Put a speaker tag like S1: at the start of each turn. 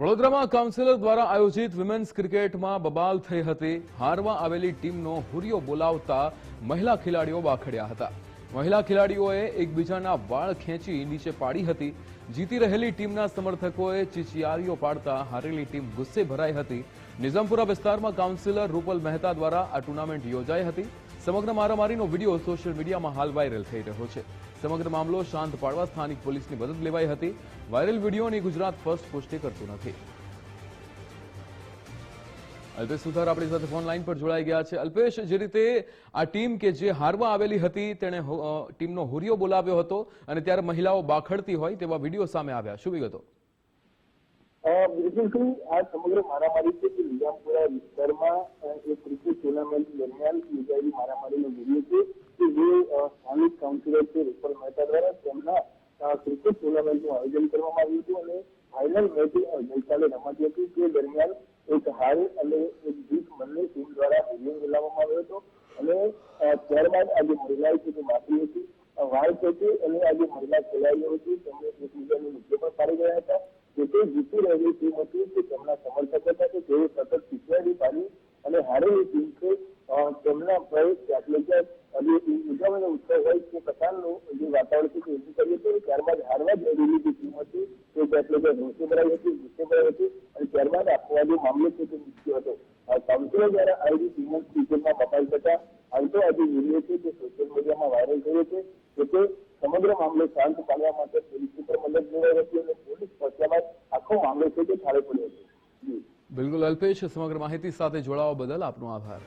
S1: વડોદરામાં કાઉન્સિલર દ્વારા આયોજિત વિમેન્સ ક્રિકેટમાં બબાલ થઈ હતી. હારવા આવેલી ટીમનો હુરિયો બોલાવતા મહિલા ખેલાડીઓ વાખડ્યા હતા. મહિલા ખેલાડીઓએ એકબીજાના વાળ ખેંચી નીચે પાડી હતી. જીતી રહેલી ટીમના સમર્થકોએ ચીચિયારીઓ પાડતા હારેલી ટીમ ગુસ્સે ભરાઈ હતી. નિઝામપુરા વિસ્તારમાં કાઉન્સિલર રૂપલ મહેતા દ્વારા આ ટુર્નામેન્ટ યોજાઈ હતી. સમગ્ર મારામારીનો વીડિયો સોશિયલ મીડિયામાં હાલ વાયરલ થઈ રહ્યો છે. સમગ્ર મામલો શાંત પાડવા સ્થાનિક પોલીસની મદદ લેવાઈ હતી. વાયરલ વિડીયોની ગુજરાત ફર્સ્ટ પુષ્ટિ કરતું નથી. અલ્પેશ સુથાર આપણી સાથે ફોન લાઈન પર જોડાઈ ગયા છે. અલ્પેશ, જે રીતે આ ટીમ કે જે હારવા આવેલી હતી, તેણે ટીમનો હુરિયો બોલાવ્યો હતો અને ત્યારે મહિલાઓ બાખડતી હોય તેવા વીડિયો સામે આવ્યા. શું વિગતો?
S2: અ, બિલકુલ આ સમગ્ર મારામારી છે કે નિઝામપુરા વિસ્તારમાં એક ક્રિકેટ ટુર્નામેન્ટ દરમિયાન યોજાયેલી મારામારીનો વીડિયો છે કે જે સ્થાનિક કાઉન્સિલર છે રૂપલ મહેતા દ્વારા તેમના ક્રિકેટ ટુર્નામેન્ટનું આયોજન કરવામાં આવ્યું હતું અને ફાઇનલ મેચ ગઈકાલે રમાતી હતી. તે દરમિયાન એક હાર અને એક જીત બંને ટીમ દ્વારા વીડિયો મેળવવામાં આવ્યો હતો અને ત્યારબાદ આ જે મહિલાઓ છે તે માફી હતી. વાળ ખેંચી અને આ જે મહિલા ખેલાડીઓ હતી તેમને એકબીજાને નીચે પણ પાડી ગયા હતા. જે તે જીતી રહેલી ટીમ હતી કે તેમના સમર્થક હતા કે તેઓ સતત પીછાડી પાડી અને હારેલી ટીમ છે. તેમના પ્રયોગ એટલે કે જે ઉજવણીનો ઉત્સવ હોય તે પ્રકારનું જે વાતાવરણ છે તે ઊભું કર્યું હતું ત્યારબાદ હારવા જ રહેલી જે ટીમ હતી, તે એટલે કે રોષે ભરાઈ હતી ગુસ્સે ભરાઈ હતી અને ત્યારબાદ આખો આ જે મામલો છે તે મુખ્ય હતો. આ કાઉન્સિલર દ્વારા આવેલી ટીમો ક્રિકેટમાં બપાઈ થતા હાલ તો આજે વીડિયો છે તે સોશિયલ મીડિયામાં વાયરલ થયો છે. સમગ્ર મામલો શાંત પાડવા માટે પોલીસ ઉપર મદદ મેળવી હતી અને પોલીસ પહોંચ્યા બાદ આખો મામલો છે તે ઠારે પડ્યો છે.
S1: બિલકુલ અલ્પેશ, સમગ્ર માહિતી સાથે જોડાવા બદલ આપનો આભાર.